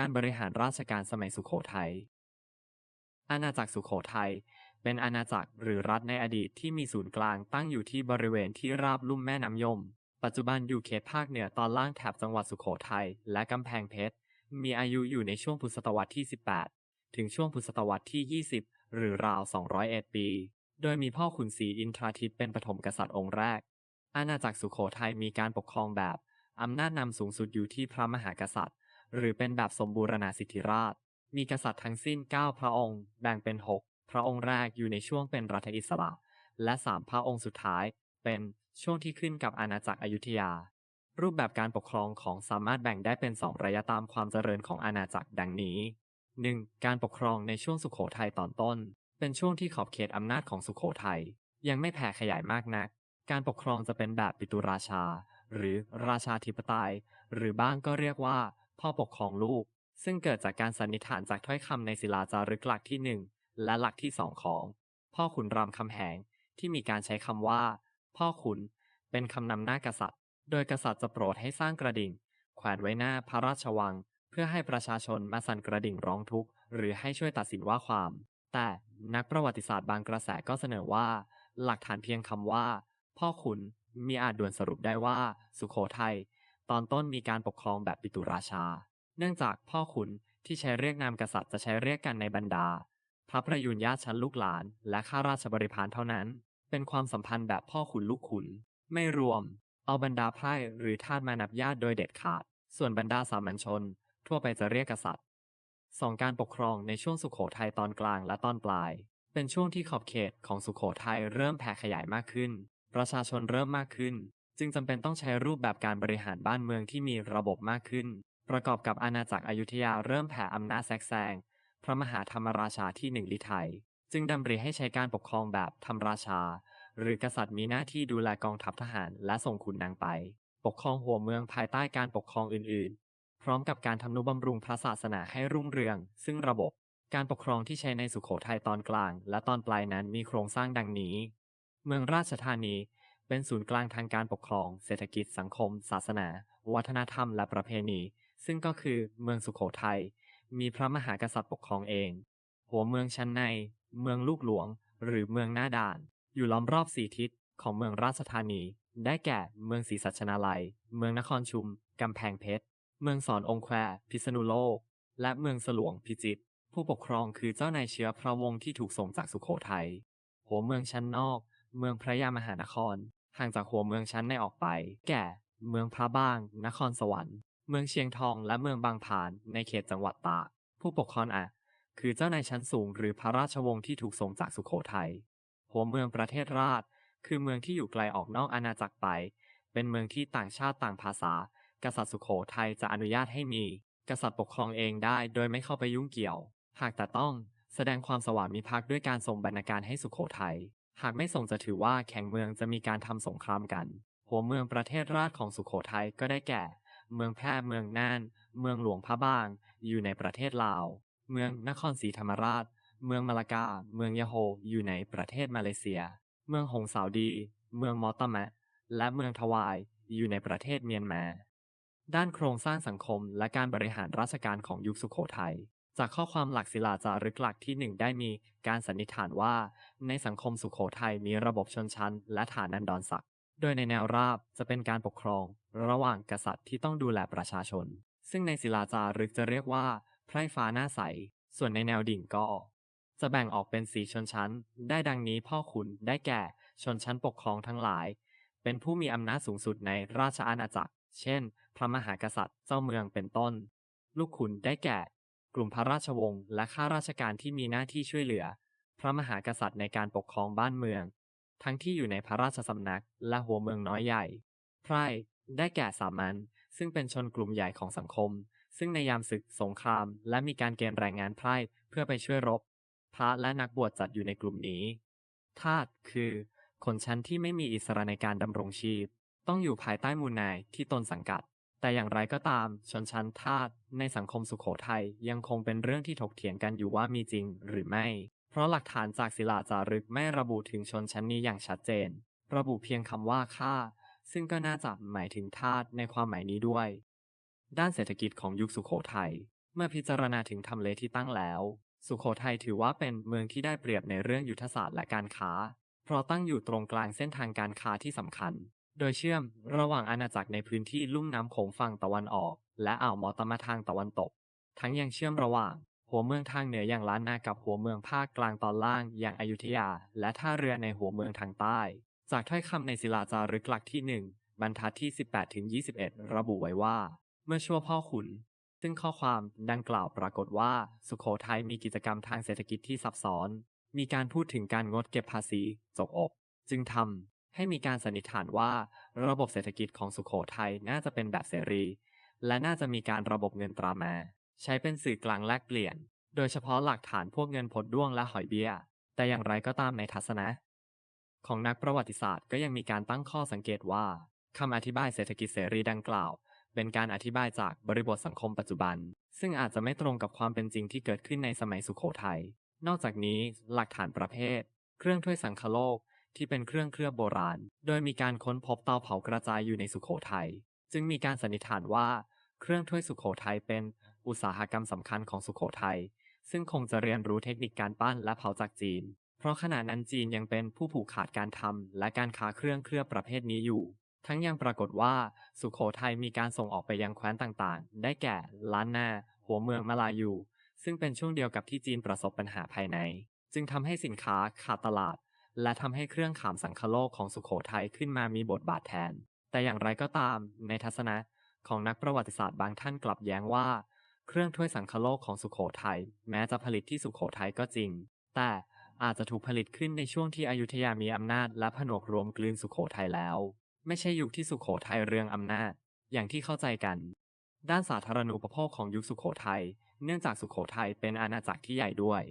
การบริหารราชการสมัยสุขโขทัย อาณาจักรสุขโขทัยเป็นอาณาจักรหรือรัฐในอดีตที่มีศูนย์กลางตั้งอยู่ที่บริเวณที่ราบลุ่มแม่น้ำยม ปัจจุบันอยู่เขตภาคเหนือตอนล่างแถบจังหวัดสุขโขทัยและกำแพงเพชร มีอายุอยู่ในช่วงพุทธศตวรรษที่ 18 ถึงช่วงพุทธศตวรรษที่ 20 หรือราว 201 ปี โดยมีพ่อขุนศรีอินทราทิตย์เป็นปฐมกษัตริย์องค์แรก อาณาจักรสุขโขทัยมีการปกครองแบบอำนาจนำสูงสุดอยู่ที่พระมหากษัตริย์ หรือเป็นแบบสมบูรณาสิทธิราช มีกษัตริย์ทั้งสิ้น 9 พระองค์ แบ่งเป็น 6 พระองค์แรกอยู่ในช่วงเป็นรัฐอิสระ และ 3 พระองค์สุดท้าย เป็นช่วงที่ขึ้นกับอาณาจักรอยุธยา รูปแบบการปกครองของสามารถแบ่งได้เป็น 2 ระยะตามความเจริญของอาณาจักรดังนี้ 1. การปกครองในช่วงสุขโขทัยตอนต้น เป็นช่วงที่ขอบเขตอำนาจของสุขโขทัยยังไม่แผ่ขยายมากนัก การปกครองจะเป็นแบบปิตุราชา หรือราชาธิปไตย หรือบ้างก็เรียกว่า พ่อปกครองลูก ซึ่งเกิดจากการสันนิษฐานจากถ้อยคำในศิลาจารึกหลักที่1และหลักที่2ของ พ่อขุนรามคำแหงที่มีการใช้คำว่า พ่อขุน เป็นคำนำหน้ากษัตริย์ โดยกษัตริย์จะโปรดให้สร้างกระดิ่ง แขวนไว้หน้าพระราชวัง เพื่อให้ประชาชนมาสั่นกระดิ่งร้องทุกข์หรือให้ช่วยตัดสินว่าความ แต่นักประวัติศาสตร์บางกระแสก็เสนอว่า หลักฐานเพียงคำว่า พ่อขุนมีอาจด่วนสรุปได้ว่า สุขโขทัย ตอนต้นมีการปกครองแบบปิตุราชา เนื่องจากพ่อขุนที่ใช้เรียกนามกษัตริย์จะใช้เรียกกันในบรรดา พระประยุรญาติชั้นลูกหลาน และข้าราชบริพารเท่านั้น เป็นความสัมพันธ์แบบพ่อขุนลูกขุน ไม่รวม เอาบรรดาไพร่หรือทาสมานับญาติโดยเด็ดขาด ส่วนบรรดาสามัญชน ทั่วไปจะเรียกกษัตริย์สองการปกครองในช่วงสุขโขทัยตอนกลางและตอนปลาย เป็นช่วงที่ขอบเขตของสุขโขทัยเริ่มแผ่ขยายมากขึ้น ประชาชนเริ่มมากขึ้น จึงจำเป็นต้องใช้รูปแบบการบริหารบ้านเมืองที่มีระบบมากขึ้น ประกอบกับอาณาจักรอยุธยาเริ่มแผ่อำนาจแทรกแซงพระมหาธรรมราชาที่หนึ่งลิไทย จึงดำริให้ใช้การปกครองแบบธรรมราชา หรือกษัตริย์มีหน้าที่ดูแลกองทัพทหารและส่งขุนนางไป ปกครองหัวเมืองภายใต้การปกครองอื่นๆ พร้อมกับการทำนุบำรุงพระศาสนาให้รุ่งเรือง ซึ่งระบบการปกครองที่ใช้ในสุขโขทัยตอนกลาง และตอนปลายนั้นมีโครงสร้างดังนี้ เมืองราชธานี เป็นศูนย์กลางทางการปกครอง เศรษฐกิจสังคม ศาสนา วัฒนธรรมและประเพณี ซึ่งก็คือเมืองสุขโขทัยมีพระมหากษัตริย์ปกครองเอง หัวเมืองชั้นใน เมืองลูกหลวง หรือเมืองหน้าด่าน อยู่ล้อมรอบสี่ทิศของเมืองราชธานี ได้แก่เมืองศรีสัชนาลัย เมืองนครชุม กำแพงเพชร เมืองสอนองแควพิษณุโลก และเมืองสลวงพิจิตร ผู้ปกครองคือเจ้านายเชื้อพระวงศ์ที่ถูกส่งจากสุขโขทัย หัวเมืองชั้นนอก เมืองพระยามหานคร ห่างจากหัวเมืองชั้นในออกไป แก่ เมืองพระบ้าง นครสวรรค์ เมืองเชียงทองและเมืองบางผานในเขตจังหวัดตาก ผู้ปกครองอะ คือเจ้านายชั้นสูงหรือพระราชวงศ์ที่ถูกส่งจากสุขโขทัย หัวเมืองประเทศราช คือเมืองที่อยู่ไกลออกนอกอาณาจักรไป เป็นเมืองที่ต่างชาติต่างภาษา กษัตริย์สุขโขทัยจะอนุญาตให้มี กษัตริย์ปกครองเองได้โดยไม่เข้าไปยุ่งเกี่ยว หากแต่ต้องแสดงความสวามิภักดิ์ด้วยการส่งบรรณาการให้สุขโขทัย หากไม่ส่งจะถือว่าแข่งเมืองจะมีการทำสงครามกัน หัวเมืองประเทศราชของสุขโขทัยก็ได้แก่ เมืองแพร่เมืองน่าน เมืองหลวงพระบาง อยู่ในประเทศลาว เมืองนครศรีธรรมราช เมืองมาลากา เมืองยะโฮอยู่ในประเทศมาเลเซีย เมืองหงสาวดี เมืองมอตมะ และเมืองทวายอยู่ในประเทศเมียนมา ด้านโครงสร้างสังคมและการบริหารราชการของยุคสุขโขทัย จากข้อความหลักศิลาจารึกหลักที่หนึ่งได้มีการสันนิษฐานว่า ในสังคมสุขโขทัยมีระบบชนชั้น และฐานันดรศักดิ์โดยในแนวราบจะเป็นการปกครอง ระหว่างกษัตริย์ที่ต้องดูแลประชาชน ซึ่งในศิลาจารึกจะเรียกว่า ไพร่ฟ้าหน้าใส ส่วนในแนวดิ่งก็ จะแบ่งออกเป็นสีชนชั้น ได้ดังนี้พ่อขุนได้แก่ชนชั้นปกครองทั้งหลาย เป็นผู้มีอำนาจสูงสุดในราชอาณาจักร เช่น พระมหากษัตริย์เจ้าเมืองเป็นต้น ลูกขุนได้แก่ กลุ่มพระราชวงศ์และข้าราชการที่มีหน้าที่ช่วยเหลือ พระมหากษัตริย์ในการปกครองบ้านเมือง ทั้งที่อยู่ในพระราชสำนักและหัวเมืองน้อยใหญ่ ไพร่ได้แก่สามัญซึ่งเป็นชนกลุ่มใหญ่ของสังคม ซึ่งในยามศึกสงคราม และมีการเกณฑ์แรงงานไพร่เพื่อไปช่วยรบ พระและนักบวชจัดอยู่ในกลุ่มนี้ทาสคือ คนชั้นที่ไม่มีอิสระในการดำรงชีพ ต้องอยู่ภายใต้มูลนายที่ตนสังกัด แต่อย่างไรก็ตาม ชนชั้นทาสในสังคมสุขโขทัยยังคงเป็นเรื่องที่ถกเถียงกันอยู่ว่ามีจริงหรือไม่ เพราะหลักฐานจากศิลาจารึกไม่ระบุถึงชนชั้นนี้อย่างชัดเจน ระบุเพียงคำว่าข้าซึ่งก็น่าจะหมายถึงทาสในความหมายนี้ด้วย ด้านเศรษฐกิจของยุคสุขโขทัยเมื่อพิจารณาถึงทำเลที่ตั้งแล้ว สุโขทัยถือว่าเป็นเมืองที่ได้เปรียบในเรื่องยุทธศาสตร์และการค้า เพราะตั้งอยู่ตรงกลางเส้นทางการค้าที่สำคัญ โดยเชื่อมระหว่างอาณาจักรในพื้นที่ลุ่มน้ำโขงฝั่งตะวันออก และอ่าวมอตมาทางตะวันตก ทั้งยังเชื่อมระหว่าง หัวเมืองทางเหนืออย่างล้านนากับหัวเมืองภาคกลางตอนล่างอย่างอยุธยา และท่าเรือในหัวเมืองทางใต้ จากถ้อยคำในศิลาจารึกหลักที่ 1 บรรทัดที่ 18ถึง21 ระบุไว้ว่า เมื่อชั่วพ่อขุน ซึ่งข้อความดังกล่าวปรากฏว่า สุขโขทัยมีกิจกรรมทางเศรษฐกิจที่ซับซ้อน มีการพูดถึงการงดเก็บภาษีจกอก จึงทำ ให้มีการสันนิษฐานว่าระบบเศรษฐกิจของสุขโขทัยน่าจะเป็นแบบเสรี และน่าจะมีการระบบเงินตรามา ใช้เป็นสื่อกลางแลกเปลี่ยน โดยเฉพาะหลักฐานพวกเงินผดด้วงและหอยเบี้ย แต่อย่างไรก็ตามในทัศนะ ของนักประวัติศาสตร์ก็ยังมีการตั้งข้อสังเกตว่าคำอธิบายเศรษฐกิจเสรีดังกล่าว เป็นการอธิบายจากบริบทสังคมปัจจุบัน ซึ่งอาจจะไม่ตรงกับความเป็นจริงที่เกิดขึ้นในสมัยสุโขทัยนอกจากนี้หลักฐานประเภท เครื่องถ้วยสังคโลก ที่เป็นเครื่องเคลือบโบราณ โดยมีการค้นพบเตาเผากระจายอยู่ในสุโขทัย จึงมีการสันนิษฐานว่าเครื่องถ้วยสุโขทัยเป็นอุตสาหกรรมสำคัญของสุโขทัย ซึ่งคงจะเรียนรู้เทคนิคการปั้นและเผาจากจีน เพราะขณะนั้นจีนยังเป็นผู้ผูกขาดการทำและการค้าเครื่องเคลือบประเภทนี้อยู่ ทั้งยังปรากฏว่าสุโขทัยมีการส่งออกไปยังแคว้นต่างๆ ได้แก่ล้านนา หัวเมืองมาลายู ซึ่งเป็นช่วงเดียวกับที่จีนประสบปัญหาภายใน จึงทำให้สินค้าขาดตลาด และทำให้เครื่องขามสังคโลกของสุโขทัยขึ้นมามีบทบาทแทน แต่อย่างไรก็ตาม ในทัศนะของนักประวัติศาสตร์บางท่านกลับแย้งว่า เครื่องถ้วยสังคโลกของสุโขทัยแม้จะผลิตที่สุโขทัยก็จริง แต่อาจจะถูกผลิตขึ้นในช่วงที่อยุธยามีอำนาจและผนวกรวมกลืนสุโขทัยแล้ว ไม่ใช่ยุคที่สุโขทัยเรืองอำนาจ อย่างที่เข้าใจกัน ด้านสาธารณูปโภคของยุคสุโขทัยเนื่องจากสุโขทัยเป็นอาณาจักรที่ใหญ่ด้วย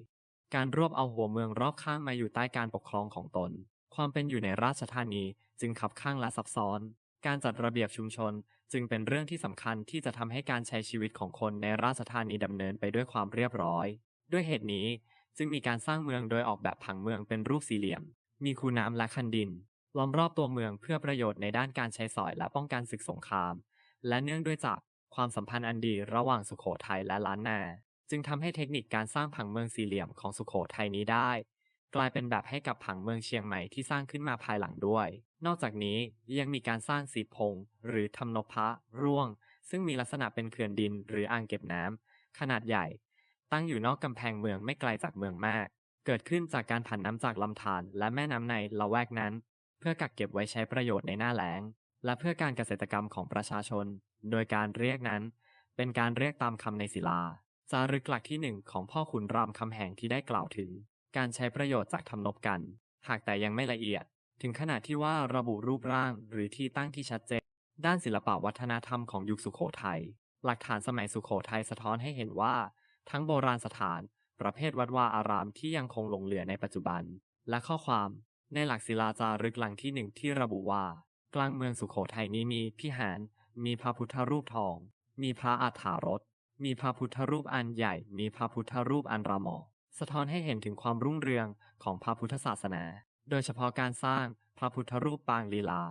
การรวบเอาหัวเมืองรอบข้างมาอยู่ใต้การปกครองของตน ความเป็นอยู่ในราชธานีจึงขับข้างและซับซ้อน การจัดระเบียบชุมชนจึงเป็นเรื่องที่สำคัญที่จะทำให้การใช้ชีวิตของคนในราชธานีดำเนินไปด้วยความเรียบร้อย ด้วยเหตุนี้จึงมีการสร้างเมืองโดยออกแบบผังเมืองเป็นรูปสี่เหลี่ยม มีคูน้ำและคันดิน ล้อมรอบตัวเมืองเพื่อประโยชน์ในด้านการใช้สอยและป้องกันศึกสงคราม และเนื่องด้วยจากความสัมพันธ์อันดีระหว่างสุโขทัยและล้านนา จึงทำให้เทคนิคการสร้างผังเมืองสี่เหลี่ยมของสุโขทัยนี้ได้ กลายเป็นแบบให้กับผังเมืองเชียงใหม่ที่สร้างขึ้นมาภายหลังด้วย นอกจากนี้ยังมีการสร้างสีพง หรือทำนพะ ร่วง ซึ่งมีลักษณะเป็นเขื่อนดินหรืออ่างเก็บน้ำขนาดใหญ่ ตั้งอยู่นอกกำแพงเมืองไม่ไกลจากเมืองมาก เกิดขึ้นจากการผันน้ำจากลำธารและแม่น้ำในละแวกนั้น เพื่อกักเก็บไว้ใช้ประโยชน์ในหน้าแล้งและเพื่อการเกษตรกรรมของประชาชน โดยการเรียกนั้น เป็นการเรียกตามคำในศิลา จารึกหลักที่หนึ่งของพ่อขุนรามคำแหงที่ได้กล่าวถึง การใช้ประโยชน์จากทำนบกัน หากแต่ยังไม่ละเอียด ถึงขนาดที่ว่าระบุรูปร่างหรือที่ตั้งที่ชัดเจน ด้านศิลปวัฒนธรรมของยุคสุโขทัยหลักฐานสมัยสุโขทัยสะท้อนให้เห็นว่า ทั้งโบราณสถาน ประเภทวัดวาอารามที่ยังคงหลงเหลือในปัจจุบัน และข้อความในหลักศิลาจารึกหลังที่หนึ่งที่ระบุว่า กลางเมืองสุโขทัยนี้มีพิหาร มีพระพุทธรูปทอง มีพระอาถารถ มีพระพุทธรูปอันใหญ่ มีพระพุทธรูปอันระหมอสะท้อนให้เห็นถึงความรุ่งเรืองของพระพุทธศาสนา โดยเฉพาะการสร้างพระพุทธรูปปางลีลา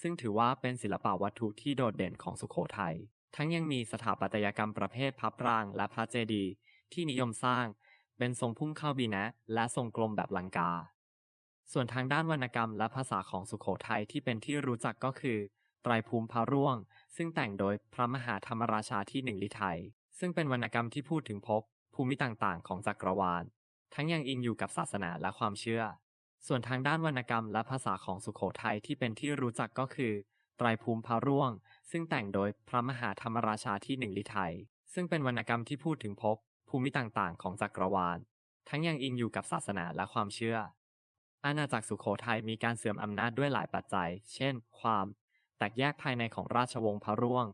ซึ่งถือว่าเป็นศิลปวัตถุที่โดดเด่นของสุโขทัย ทั้งยังมีสถาปัตยกรรมประเภทพระปรางและพระเจดีย์ที่นิยมสร้าง เป็นทรงพุ่งเข้าบีนะ และทรงกลมแบบลังกา ส่วนทางด้านวรรณกรรมและภาษาของสุโขทัยที่เป็นที่รู้จักก็คือ ไตรภูมิพระร่วง ซึ่งแต่งโดยพระมหาธรรมราชาที่หนึ่งลิไทย ซึ่งเป็นวรรณกรรมที่พูดถึงภพภูมิต่างๆ ของจักรวาล ทั้งยังอิงอยู่กับศาสนาและความเชื่อ ส่วนทางด้านวรรณกรรมและภาษาของสุโขทัยที่เป็นที่รู้จักก็คือ ไตรภูมิพระร่วง ซึ่งแต่งโดยพระมหาธรรมราชาที่หนึ่งลิไทย ซึ่งเป็นวรรณกรรมที่พูดถึงภพภูมิต่างๆ ของจักรวาล ทั้งยังอิงอยู่กับศาสนาและความเชื่อ อาณาจักรสุโขทัยมีการเสื่อมอำนาจด้วยหลายปัจจัย เช่น ความ แตกแยกภายในของราชวงศ์พระร่วง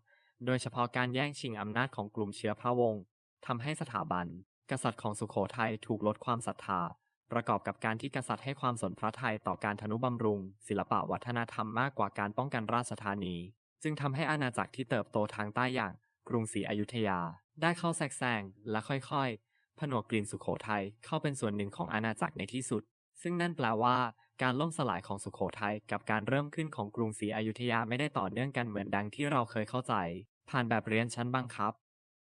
โดยเฉพาะการแย่งชิงอำนาจของกลุ่มเชื้อพระวงศ์ทำให้สถาบัน กษัตริย์ของสุโขทัยถูกลดความศรัทธา ประกอบกับการที่กษัตริย์ให้ความสนพระทัยต่อการทนุบำรุง ศิลปะวัฒนธรรมมากกว่าการป้องกันราชธานี จึงทำให้อาณาจักรที่เติบโตทางใต้อย่าง กรุงศรีอยุธยา ได้เข้าแทรกแซงและค่อยๆ ผนวกกลิ่นสุโขทัยเข้าเป็นส่วนหนึ่งของอาณาจักรในที่สุด ซึ่งนั่นแปลว่าการล่มสลายของสุโขทัยกับการเริ่มขึ้นของกรุงศรีอยุธยาไม่ได้ต่อเนื่องกันเหมือนดังที่เราเคยเข้าใจ ผ่านแบบเรียนชั้นบังคับ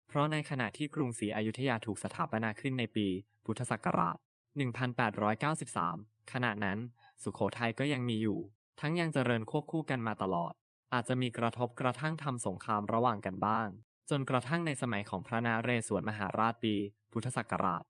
เพราะในขณะที่กรุงศรีอยุธยาถูกสถาปนาขึ้นในปีพุทธศักราช 1893 ขณะนั้นสุโขทัยก็ยังมีอยู่ ทั้งยังเจริญควบคู่กันมาตลอด อาจจะมีกระทบกระทั่งทำสงครามระหว่างกันบ้าง จนกระทั่งในสมัยของพระนาเรศวรมหาราชปี พุทธศักราช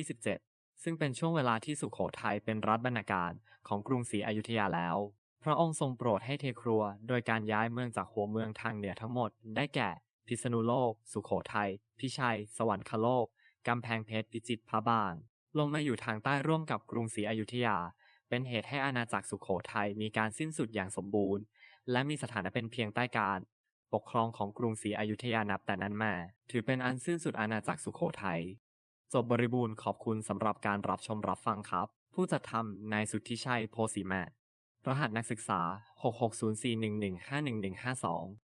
2127 ซึ่งเป็นช่วงเวลาที่สุโขทัยเป็นรัฐบรรณาการของกรุงศรีอยุธยาแล้ว พระองค์ทรงโปรดให้เทครัว โดยการย้ายเมืองจากหัวเมืองทางเหนือทั้งหมด ได้แก่ พิษณุโลก สุโขทัย พิชัย สวรรคโลก กำแพงเพชร พิจิตร พระบาง ลงมาอยู่ทางใต้ร่วมกับกรุงศรีอยุธยา เป็นเหตุให้อาณาจักรสุโขทัยมีการสิ้นสุดอย่างสมบูรณ์ และมีสถานะเป็นเพียงใต้การ ปกครองของกรุงศรีอยุธยานับแต่นั้นมา ถือเป็นอันสิ้นสุดอาณาจักรสุโขทัย จบบริบูรณ์ขอบคุณสำหรับการรับชมรับฟังครับ ผู้จัดทำนายสุทธิชัย โพสีมา รหัสนักศึกษา66041151152